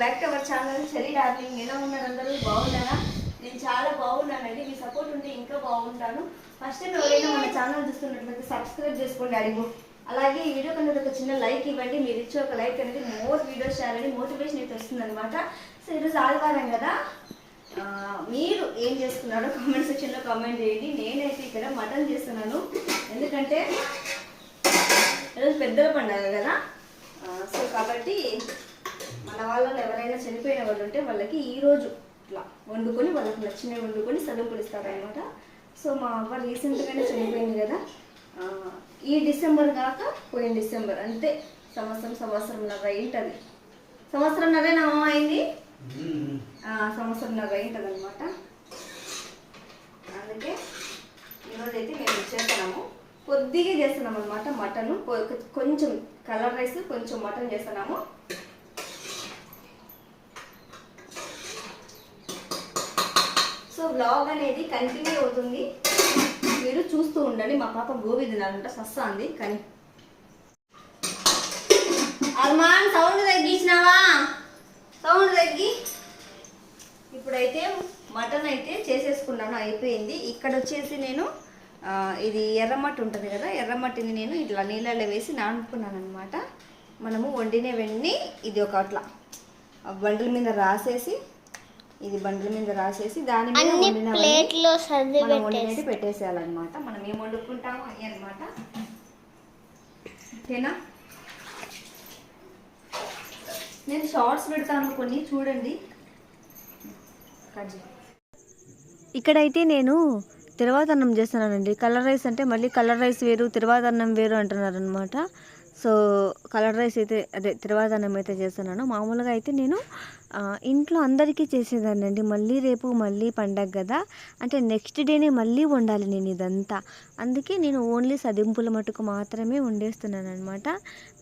Welcome back to our channel Cherry darling ఎలా ఉన్నారు అందరూ? బాగున్నారా? నేను చాలా బాగున్నానండి మీ సపోర్ట్ ఉంటే ఇంకా బాగుంటాను. ఫస్ట్ టైం ఎవరైనా మన ఛానల్ చూస్తున్నట్లయితే సబ్స్క్రైబ్ చేసుకోండి అడిగు అలాగే ఈ వీడియో కన్నా ఒక చిన్న లైక్ ఇవ్వండి. మీరు ఇచ్చే ఒక లైక్ అనేది మోర్ వీడియోస్ చేయాలని మోటివేషన్ అయితే వస్తుంది అనమాట సో ఈరోజు ఆదివారం కదా. మీరు ఏం చేస్తున్నారో కామెంట్ సెక్షన్లో కామెంట్ చేయండి. నేనైతే ఇక్కడ మటన్ చేస్తున్నాను. ఎందుకంటే ఈరోజు పెద్దల పండుగ కదా. సో కాబట్టి మన వాళ్ళలో ఎవరైనా చనిపోయిన వాళ్ళు ఉంటే వాళ్ళకి ఈరోజు ఇట్లా వండుకొని వాళ్ళకి నచ్చినవి వండుకొని సదువుకుని ఇస్తారనమాట సో మా అవ్వ రీసెంట్గానే చనిపోయింది కదా. ఈ డిసెంబర్ కాక పోయిన డిసెంబర్ అంతే. సంవత్సరం సంవత్సరంన్నర అయింటది. సంవత్సరంన్నరే నా అమ్మ అయింది. సంవత్సరంన్నర అయింటది అనమాట అందుకే ఈరోజు అయితే మేము చేస్తున్నాము. కొద్దిగా చేస్తున్నాం అనమాట మటన్ కొంచెం కలర్ రైస్ కొంచెం మటన్ చేస్తున్నాము. సో వ్లాగ్ అనేది కంటిన్యూ అవుతుంది. మీరు చూస్తూ ఉండండి. మా పాప గోబీ తినాలంట సస్సా అంది కానీ. అర్మాన్ సౌండ్ తగ్గించినావా? సౌండ్ తగ్గి. ఇప్పుడైతే మటన్ అయితే చేసేసుకున్నాను అయిపోయింది. ఇక్కడ వచ్చేసి నేను ఇది ఎర్రమట్టి ఉంటుంది కదా ఎర్రమట్టిని నేను ఇట్లా నీళ్ళలో వేసి నానుకున్నాను అనమాట మనము వండిన వెండి ఇది ఒక అట్లా బండ్ల మీద రాసేసి ఇది బండ్ల మీద రాసేసి దాని మీద అన్ని వండినవన్నీ మనం వండినట్టు పెట్టేసేయాలన్నమాట. మనం ఏం వండుకుంటామో అవి అనమాట ఓకేనా? నేను షార్ట్స్ పెడతాను కొన్ని చూడండి. ఇక్కడైతే నేను తిరువాతన్నం చేస్తున్నానండి. కలర్ రైస్ అంటే మళ్ళీ కలర్ రైస్ వేరు తిరువాతన్నం వేరు అంటున్నారు అనమాట సో కలర్ రైస్ అయితే అదే తిరువాదనం అయితే చేస్తున్నాను. మామూలుగా అయితే నేను ఇంట్లో అందరికీ చేసేదానండి మళ్ళీ రేపు మళ్ళీ పండగ కదా. అంటే నెక్స్ట్ డేనే మళ్ళీ వండాలి నేను ఇదంతా. అందుకే నేను ఓన్లీ సదింపుల మటుకు మాత్రమే వండేస్తున్నాను అనమాట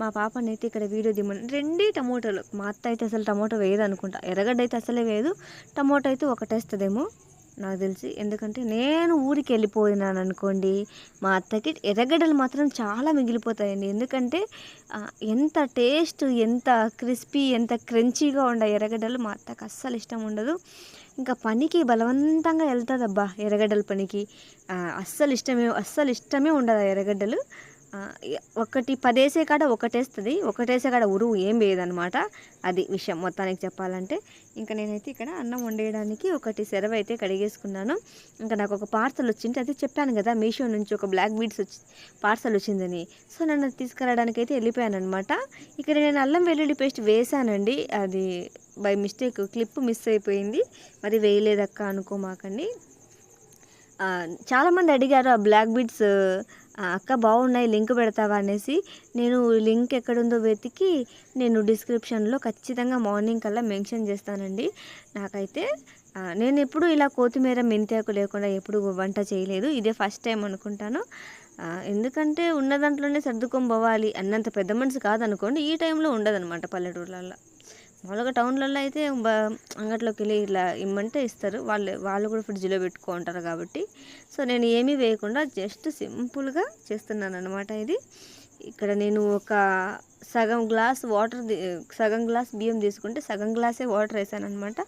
మా పాపనైతే ఇక్కడ వీడియో దిమ్మని రెండే టమోటాలు. మా అత్త అయితే అసలు టమోటా వేయదు అనుకుంటా ఎర్రగడ్డ అయితే అసలే వేయదు. టమోటా అయితే ఒకటేస్తుందేమో నాకు తెలిసి. ఎందుకంటే నేను ఊరికి వెళ్ళిపోయినాను అనుకోండి మా అత్తకి ఎర్రగడ్డలు మాత్రం చాలా మిగిలిపోతాయండి. ఎందుకంటే ఎంత టేస్ట్ ఎంత క్రిస్పీ ఎంత క్రంచీగా ఉండే ఎర్రగడ్డలు మా అత్తకు అస్సలు ఇష్టం ఉండదు. ఇంకా పనికి బలవంతంగా వెళ్తుంది అబ్బా ఎర్రగడ్డల పనికి. అస్సలు ఇష్టమే అస్సలు ఇష్టమే ఉండదు ఆ ఎర్రగడ్డలు. ఒకటి పదేసే కాడ ఒకటేస్తుంది. ఒకటేసే కాడ ఉరువు ఏం వేయదనమాట అది విషయం మొత్తానికి చెప్పాలంటే. ఇంకా నేనైతే ఇక్కడ అన్నం వండేయడానికి ఒకటి సెరవ అయితే కడిగేసుకున్నాను. ఇంకా నాకు ఒక పార్సల్ వచ్చింది. అది చెప్పాను కదా మీషో నుంచి ఒక బ్లాక్ బీడ్స్ వచ్చి పార్సల్ వచ్చిందని. సో నన్ను తీసుకురావడానికి అయితే వెళ్ళిపోయాను అనమాట ఇక్కడ నేను అల్లం వెల్లుల్లి పేస్ట్ వేసానండి అది బై మిస్టేక్ క్లిప్ మిస్ అయిపోయింది. మరి వేయలేదక్క అనుకోమాకండి. చాలామంది అడిగారు ఆ బ్లాక్ బీడ్స్ అక్క బాగున్నాయి లింక్ పెడతావా అనేసి నేను లింక్ ఎక్కడుందో వెతికి నేను డిస్క్రిప్షన్లో ఖచ్చితంగా మార్నింగ్ కల్లా మెన్షన్ చేస్తానండి. నాకైతే నేను ఎప్పుడు ఇలా కొత్తిమీర మెంతాకు లేకుండా ఎప్పుడు వంట చేయలేదు. ఇదే ఫస్ట్ టైం అనుకుంటాను. ఎందుకంటే ఉన్న దాంట్లోనే సర్దుకొని పోవాలి అన్నంత పెద్ద మనసు కాదనుకోండి ఈ టైంలో ఉండదన్నమాట పల్లెటూర్లలో మామూలుగా టౌన్లలో అయితే బ- అంగట్లోకి వెళ్ళి ఇలా ఇమ్మంటే ఇస్తారు. వాళ్ళు వాళ్ళు కూడా ఫ్రిడ్జ్లో పెట్టుకుంటారు కాబట్టి. సో నేను ఏమీ వేయకుండా జస్ట్ సింపుల్గా చేస్తున్నాను అనమాట ఇది. ఇక్కడ నేను ఒక సగం గ్లాస్ వాటర్ సగం గ్లాస్ బియ్యం తీసుకుంటే సగం గ్లాసే వాటర్ వేసాను అనమాట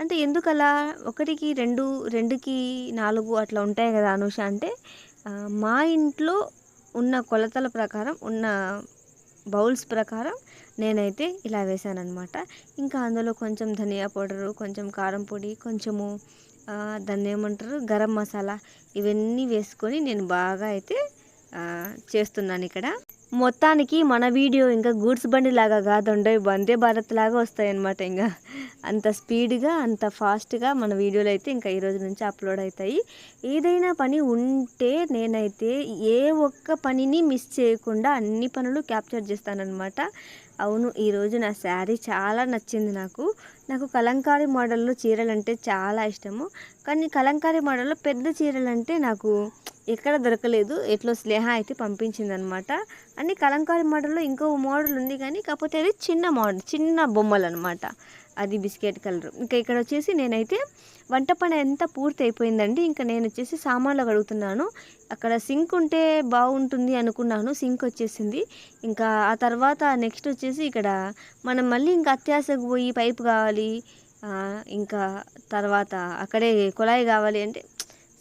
అంటే ఎందుకు అలా ఒకటికి రెండు రెండుకి నాలుగు అట్లా ఉంటాయి కదా అనుష అంటే మా ఇంట్లో ఉన్న కొలతల ప్రకారం ఉన్న బౌల్స్ ప్రకారం నేనైతే ఇలా వేసాను అనమాట ఇంకా అందులో కొంచెం ధనియా పౌడరు కొంచెం కారం పొడి కొంచెము దాన్ని ఏమంటారు? గరం మసాలా ఇవన్నీ వేసుకొని నేను బాగా అయితే చేస్తున్నాను ఇక్కడ. మొత్తానికి మన వీడియో ఇంకా గూడ్స్ బండి లాగా కాదండో వందే భారత్ లాగా వస్తాయన్నమాట ఇంకా అంత స్పీడ్గా అంత ఫాస్ట్గా మన వీడియోలు అయితే ఇంకా ఈ రోజు నుంచి అప్లోడ్ అవుతాయి ఏదైనా పని ఉంటే నేనైతే ఏ ఒక్క పనిని మిస్ చేయకుండా అన్ని పనులు క్యాప్చర్ చేస్తానన్నమాట. అవును ఈరోజు నా శారీ చాలా నచ్చింది నాకు. నాకు కలంకారీ మోడల్లో చీరలు అంటే చాలా ఇష్టము. కానీ కలంకారీ మోడల్లో పెద్ద చీరలు అంటే నాకు ఎక్కడ దొరకలేదు. ఎట్లో స్నేహ అయితే పంపించిందనమాట. అన్ని కలంకారీ మోడల్లో ఇంకో మోడల్ ఉంది కానీ కాకపోతే అది చిన్న మోడల్ చిన్న బొమ్మలు అనమాట అది బిస్కెట్ కలర్. ఇంకా ఇక్కడ వచ్చేసి నేనైతే వంట పని ఎంత పూర్తి అయిపోయిందండి. ఇంకా నేను వచ్చేసి సామాన్లు కడుగుతున్నాను అక్కడ సింక్ ఉంటే బాగుంటుంది అనుకున్నాను. సింక్ వచ్చేసింది. ఇంకా ఆ తర్వాత నెక్స్ట్ వచ్చేసి ఇక్కడ మనం మళ్ళీ ఇంకా అత్యాశకు పోయి పైపు కావాలి. ఇంకా తర్వాత అక్కడే కుళాయి కావాలి అంటే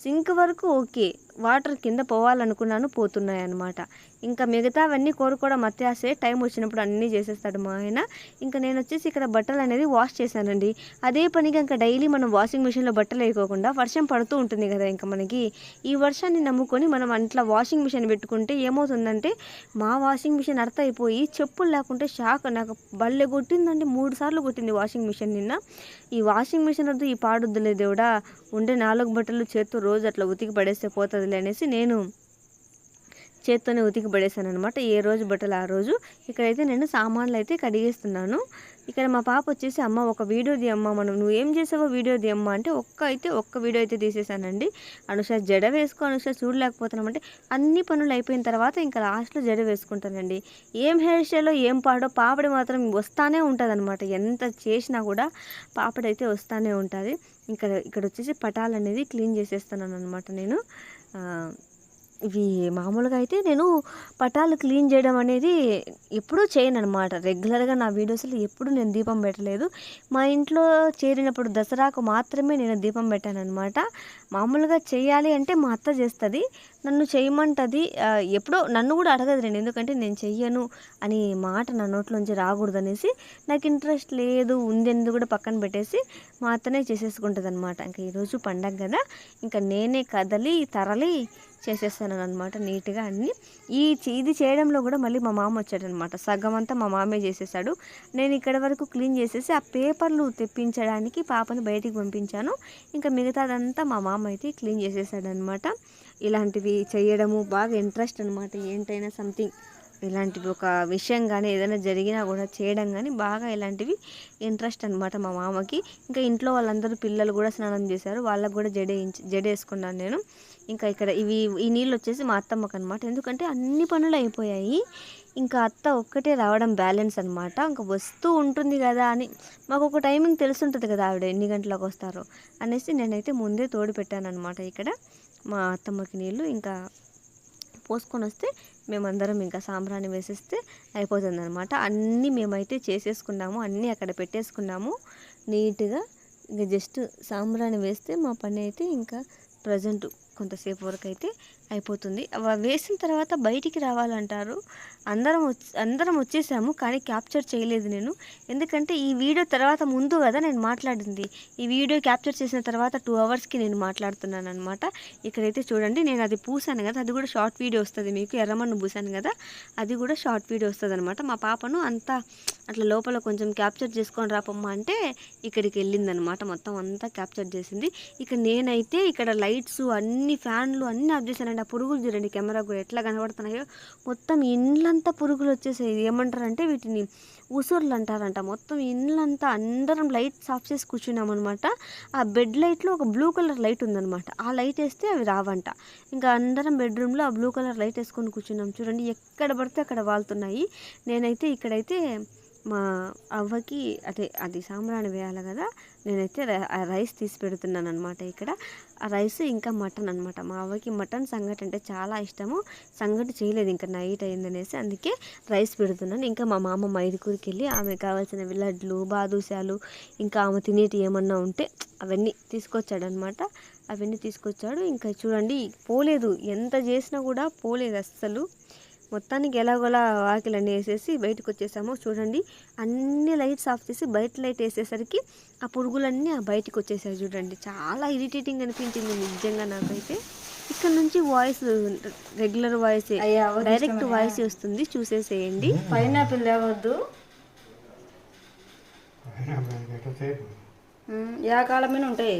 సింక్ వరకు ఓకే. వాటర్ కింద పోవాలనుకున్నాను పోతున్నాయి అనమాట ఇంకా మిగతావన్నీ కోరుకోవడం అత్యాసే టైం వచ్చినప్పుడు అన్నీ చేసేస్తాడు మా ఆయన. ఇంకా నేను వచ్చేసి ఇక్కడ బట్టలు అనేది వాష్ చేశానండి. అదే పనిగా ఇంకా డైలీ మనం వాషింగ్ మిషన్లో బట్టలు వేయకోకుండా వర్షం పడుతూ ఉంటుంది కదా ఇంకా మనకి. ఈ వర్షాన్ని నమ్ముకొని మనం అట్లా వాషింగ్ మిషన్ పెట్టుకుంటే ఏమవుతుందంటే మా వాషింగ్ మిషన్ అర్థ అయిపోయి చెప్పులు లేకుంటే షాక్. నాకు బల్లె కొట్టిందండి. మూడు సార్లు కొట్టింది వాషింగ్ మిషన్ నిన్న. ఈ వాషింగ్ మిషన్ వద్దు ఈ పాడొద్దులే దేవుడా. ఉండే నాలుగు బట్టలు చేత్తో రోజు అట్లా ఉతికి పడేస్తే పోతుంది. పోతుందిలే అనేసి నేను చేత్తోనే ఉతికి పడేసాను అనమాట ఏ రోజు బట్టలు ఆ రోజు. ఇక్కడైతే నేను సామాన్లు అయితే కడిగేస్తున్నాను. ఇక్కడ మా పాప వచ్చేసి అమ్మ ఒక వీడియో అమ్మ మనం నువ్వు ఏం చేసావో వీడియో అమ్మ అంటే ఒక్క అయితే ఒక్క వీడియో అయితే తీసేసానండి అనుష జడ వేసుకో అనుష చూడలేకపోతున్నామంటే అన్ని పనులు అయిపోయిన తర్వాత ఇంకా లాస్ట్లో జడ వేసుకుంటానండి. ఏం హెయిర్ స్టైల్లో ఏం పాడో పాపడి మాత్రం వస్తానే ఉంటుంది ఎంత చేసినా కూడా పాపడైతే వస్తానే ఉంటుంది. ఇక్కడ ఇక్కడ వచ్చేసి పటాలు అనేది క్లీన్ చేసేస్తున్నాను అనమాట నేను. ఆ, ఇవి మామూలుగా అయితే నేను పటాలు క్లీన్ చేయడం అనేది ఎప్పుడూ చేయను అనమాట రెగ్యులర్గా నా వీడియోస్లో ఎప్పుడూ నేను దీపం పెట్టలేదు. మా ఇంట్లో చేరినప్పుడు దసరాకు మాత్రమే నేను దీపం పెట్టాను అనమాట మామూలుగా చేయాలి అంటే మా అత్త చేస్తుంది. నన్ను చేయమంటది. ఎప్పుడో నన్ను కూడా అడగదు నేను ఎందుకంటే నేను చెయ్యను అని మాట నా నోట్లోంచి రాకూడదు అనేసి నాకు ఇంట్రెస్ట్ లేదు ఉంది అనేది కూడా పక్కన పెట్టేసి మా అత్తనే చేసేసుకుంటుంది అనమాట ఇంకా ఈరోజు పండగ కదా. ఇంకా నేనే కదలి తరలి చేసేస్తాను అనమాట నీట్గా అన్ని. ఈ ఇది చేయడంలో కూడా మళ్ళీ మా మామ వచ్చాడనమాట సగం అంతా మా మామే చేసేసాడు. నేను ఇక్కడ వరకు క్లీన్ చేసేసి ఆ పేపర్లు తెప్పించడానికి పాపని బయటికి పంపించాను. ఇంకా మిగతాదంతా మా మామ అయితే క్లీన్ చేసేసాడనమాట ఇలాంటివి చేయడము బాగా ఇంట్రెస్ట్ అనమాట ఏంటైనా సంథింగ్. ఇలాంటివి ఒక విషయం కానీ ఏదైనా జరిగినా కూడా చేయడం కానీ బాగా ఇలాంటివి ఇంట్రెస్ట్ అనమాట మా మామకి. ఇంకా ఇంట్లో వాళ్ళందరూ పిల్లలు కూడా స్నానం చేశారు. వాళ్ళకు కూడా జడే జడేసుకున్నాను నేను. ఇంకా ఇక్కడ ఇవి ఈ నీళ్ళు వచ్చేసి మా అత్తమ్మకు అనమాట ఎందుకంటే అన్ని పనులు అయిపోయాయి. ఇంకా అత్త ఒక్కటే రావడం బ్యాలెన్స్ అనమాట ఇంకా వస్తూ ఉంటుంది కదా అని మాకు ఒక టైమింగ్ తెలుసుంటుంది కదా ఆవిడ ఎన్ని గంటలకు వస్తారో అనేసి నేనైతే ముందే తోడు పెట్టాను అనమాట ఇక్కడ మా అత్తమ్మకి నీళ్ళు. ఇంకా పోసుకొని వస్తే మేమందరం ఇంకా సాంబ్రాణి వేసేస్తే అయిపోతుంది అనమాట అన్నీ మేమైతే చేసేసుకున్నాము అన్నీ అక్కడ పెట్టేసుకున్నాము. నీట్గా ఇంకా జస్ట్ సాంబ్రాణి వేస్తే మా పని అయితే ఇంకా ప్రజెంట్ కొంతసేపు వరకు అయితే అయిపోతుంది. వేసిన తర్వాత బయటికి రావాలంటారు. అందరం వచ్చి అందరం వచ్చేసాము కానీ క్యాప్చర్ చేయలేదు నేను. ఎందుకంటే ఈ వీడియో తర్వాత ముందు కదా నేను మాట్లాడింది. ఈ వీడియో క్యాప్చర్ చేసిన తర్వాత టూ అవర్స్కి నేను మాట్లాడుతున్నాను అనమాట ఇక్కడైతే చూడండి నేను అది పూసాను కదా అది కూడా షార్ట్ వీడియో వస్తుంది మీకు ఎర్రమన్ను పూసాను కదా అది కూడా షార్ట్ వీడియో వస్తుంది అనమాట మా పాపను అంతా అట్లా లోపల కొంచెం క్యాప్చర్ చేసుకొని రాపమ్మా అంటే ఇక్కడికి వెళ్ళిందనమాట మొత్తం అంతా క్యాప్చర్ చేసింది. ఇక నేనైతే ఇక్కడ లైట్స్ అన్ని ఫ్యాన్లు అన్నీ ఆఫ్ చేశానండి. ఆ పురుగులు చూడండి కెమెరాకు ఎట్లా కనబడుతున్నాయో. మొత్తం ఇండ్లంతా పురుగులు వచ్చేసాయి ఏమంటారంటే వీటిని ఉసూర్లు అంటారంట. మొత్తం ఇండ్లంతా అందరం లైట్స్ ఆఫ్ చేసి కూర్చున్నాం అనమాట ఆ బెడ్ లైట్లో ఒక బ్లూ కలర్ లైట్ ఉందన్నమాట. ఆ లైట్ వేస్తే అవి రావంట. ఇంకా అందరం బెడ్రూమ్లో ఆ బ్లూ కలర్ లైట్ వేసుకొని కూర్చున్నాం. చూడండి ఎక్కడ పడితే అక్కడ వాళ్తున్నాయి. నేనైతే ఇక్కడైతే మా అవ్వకి అదే అది సాంబ్రాణి వేయాలి కదా నేనైతే ఆ రైస్ తీసి పెడుతున్నాను అనమాట ఇక్కడ. ఆ రైస్ ఇంకా మటన్ అనమాట మా అవ్వకి మటన్ సంగటి అంటే చాలా ఇష్టము. సంగటి చేయలేదు ఇంకా నైట్ అయిందనేసి అందుకే రైస్ పెడుతున్నాను. ఇంకా మా మామ మైదుకూరికి వెళ్ళి ఆమె కావాల్సిన లడ్లు బాదుషాలు ఇంకా ఆమె తినేటి ఏమన్నా ఉంటే అవన్నీ తీసుకొచ్చాడనమాట అవన్నీ తీసుకొచ్చాడు. ఇంకా చూడండి పోలేదు. ఎంత చేసినా కూడా పోలేదు అస్సలు. మొత్తానికి ఎలాగోలా వాకిలన్నీ వేసేసి బయటకు వచ్చేసాము చూడండి అన్ని లైట్స్ ఆఫ్ చేసి బయట లైట్ వేసేసరికి ఆ పురుగులన్నీ ఆ బయటకు వచ్చేసాయి చూడండి. చాలా ఇరిటేటింగ్ అనిపించింది నిజంగా నాకైతే. ఇక్కడ నుంచి voice regular voice direct. Voice వస్తుంది. చూసేసేయండి. పైనాపిల్ లేవద్దు. అయినా మనకి ఎంతసేపు యా కాలమైన ఉంటాయి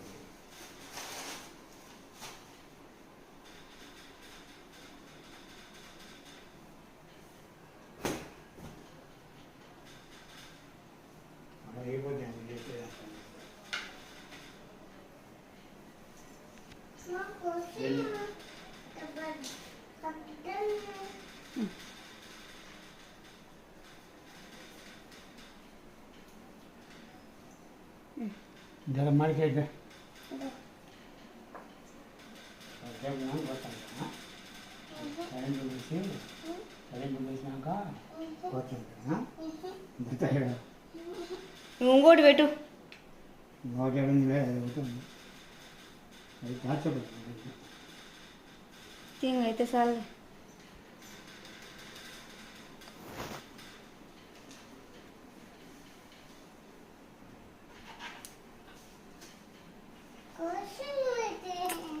జర మడికైతే కరెంటు తీసి కరెంటు నువ్వు ఇంకోటి పెట్టు దాచబడుతుంది తింగ్ అయితే చాలు పురుగులు చూడు ఎట్టున్నాయో మన అప్పుడు బాగుంది అంత అండి ఉంది నేను ఒక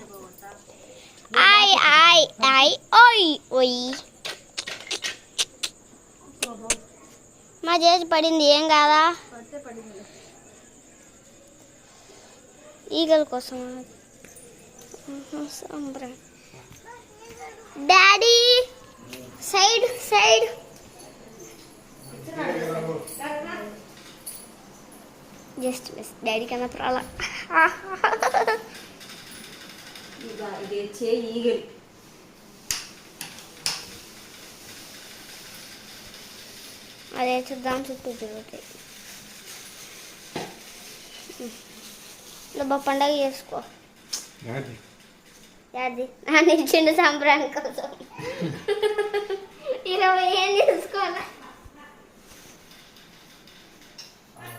చెప్పవద్దా Ai, ai, ai, oi, oi. మా చేసి పడింది. ఏం కాదా? ఈగల కోసం. Daddy side side. Just miss daddy కన్నా ప్రాలా ఇది వచ్చే ఈగలు అదే చూద్దాం చుట్టూ తిరుగుతాయి డబ్బా పండగ చేసుకో అది నన్ను ఇచ్చిండు సంబరానికి కోసం ఇరవై ఏం చేసుకోవాలా ఆ?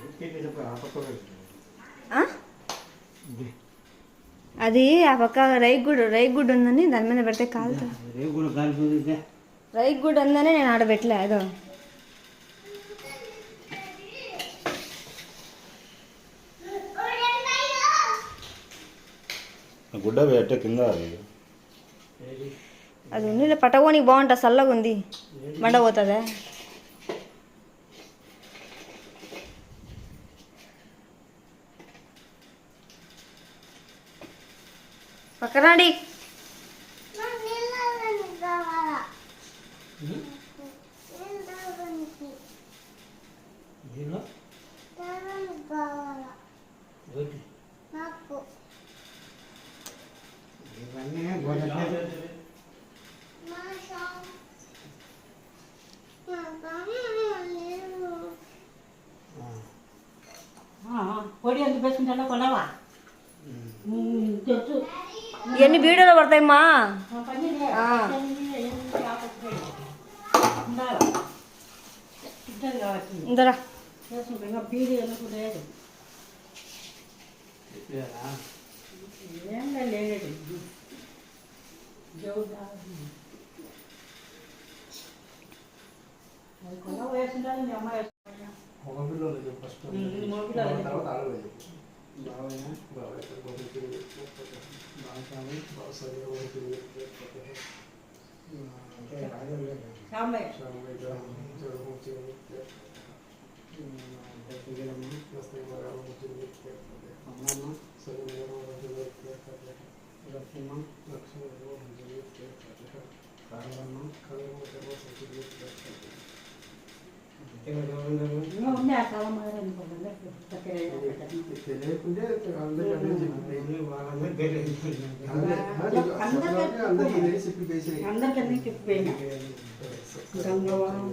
అది ఆ పక్క రైక్ గుడ్ రైక్ గుడ్ ఉందని దాని మీద పెడితే కాలుతుంది రేపు కూడా కాలిపోతే రైక్ గుడ్ ఉందని నేను ఆడ పెట్టలే అదో. గుడ్డ పెట్టే కింద అది అది ఉంది పట్టకోనికి బాగుంటుంది చల్లగా ఉంది మండ పోతుందా? పక్కనాడి పొడి ఎందుకు వేసుకుంటా కొనవా తెలుసు. ఇవన్నీ వీడియోలో పడతాయమ్మా? ఇందరా. చేసుకుంటా ఇంకా బీడీ ఎందుకు లేదు చెప్పారా ఏం లేదు జవుదా అది కొన వేసుకుంటాను మీ అమ్మ వేసుకుంటా ఒక పిల్లలు ఫస్ట్ మూడు పిల్లలు తర్వాత అరవై బావయ్య బావస్వామి తెలియకుంటే అందరికీ అందరికీ చెప్పిపోయినా గంగవరం